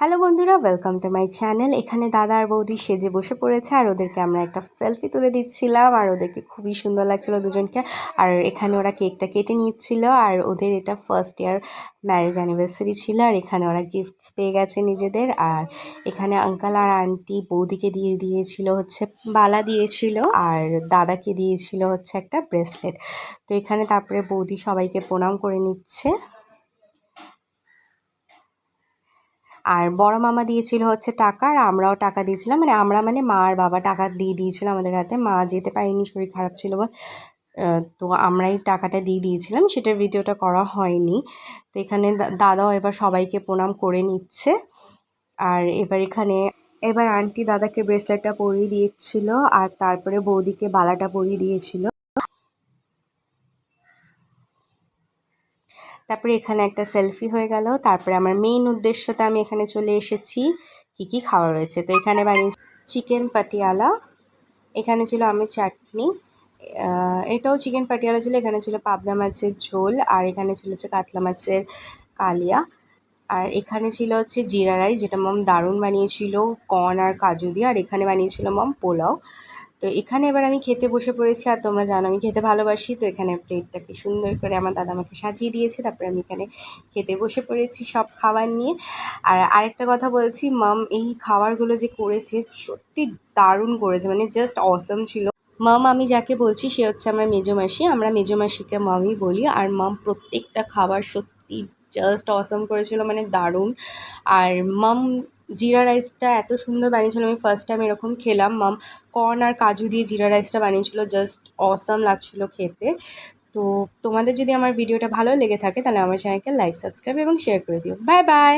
Hello বন্ধুরা welcome to my channel এখানে দাদা আর বৌদি সেজে বসে পড়েছে আর ওদেরকে আমরা একটা সেলফি তুলে দিচ্ছিলাম আর ওদেরকে খুবই সুন্দর লাগছিল দুজনকে। আর এখানে ওরা কেকটা কেটে নিচ্ছিল আর ওদের এটা ফার্স্ট ইয়ার ম্যারেজ অ্যানিভার্সারি ছিল আর এখানে ওরা গিফটস পেয়ে গেছে নিজেদের। আর এখানে আঙ্কাল আর আন্টি বৌদিকে দিয়ে দিয়েছিল হচ্ছে বালা দিয়েছিল আর দাদাকে দিয়েছিল হচ্ছে একটা ব্রেসলেট তো এখানে তারপরে বৌদি সবাইকে প্রণাম করে নিচ্ছে। আর বড় মামা দিয়েছিল হচ্ছে টাকা আর আমরাও টাকা দিয়েছিলাম। মানে আমরা মানে মা আর বাবা টাকা দিয়ে দিয়েছিল আমাদের হাতে। মা যেতে পারেনি, শরীর খারাপ ছিল বল। তো আমরাই টাকাটা দিয়ে দিয়েছিলাম। সেটার ভিডিওটা করা হয়নি। তো এখানে দাদাও এবার সবাইকে প্রণাম করে নিচ্ছে। আর এবার এখানে, এবার আন্টি দাদাকে ব্রেসলেটটা পরিয়ে দিয়েছিল আর তারপরে বৌদিকে বালাটা পরিয়ে দিয়েছিল। তারপরে এখানে একটা সেলফি হয়ে গেল। তারপরে আমার মেইন উদ্দেশ্যতে আমি এখানে চলে এসেছি। কি কি খাওয়া রয়েছে? তো এখানে বানিয়েছি চিকেন পাটিয়ালা এখানে ছিল আমি চাটনি। এটাও চিকেন পাটিয়ালা ছিল। এখানে ছিল পাবদা মাছের ঝোল। আর এখানে ছিল হচ্ছে কাতলা মাছের কালিয়া। আর এখানে ছিল হচ্ছে জিরা রাইস, যেটা মম দারুণ বানিয়েছিল। কর্ন আর কাজু দিয়ে। আর এখানে বানিয়েছিল মম পোলাও। তো এখানে এবার আমি খেতে বসে পড়েছি, আর তোমরা জানো আমি খেতে ভালোবাসি, তো এখানে প্লেটটাকে সুন্দর করে আমার দাদা আমাকে সাজিয়ে দিয়েছে, তারপরে আমি এখানে খেতে বসে পড়েছি সব খাবার নিয়ে। আর আরেকটা কথা বলছি, মাম এই খাবারগুলো যে করেছে সত্যি দারুণ করেছে মানে জাস্ট অসম ছিল। মাম, আমি যাকে বলছি, সে হচ্ছে আমার মেজো মাসি, আমরা মেজো মাসিকে মামই বলি, আর মাম প্রত্যেকটা খাবার সত্যি জাস্ট অসম করেছিল মানে দারুণ। আর মাম জিরা রাইসটা এত সুন্দর বানিয়েছিল, আমি ফার্স্ট টাইম এরকম খেলাম। মাম কর্ন আর কাজু দিয়ে জিরা রাইসটা বানিয়েছিল জাস্ট অসাম লাগছিল খেতে। তো তোমাদের যদি আমার ভিডিওটা ভালো লেগে থাকে, তাহলে আমার চ্যানেলকে লাইক সাবস্ক্রাইব এবং শেয়ার করে দিও। Bye bye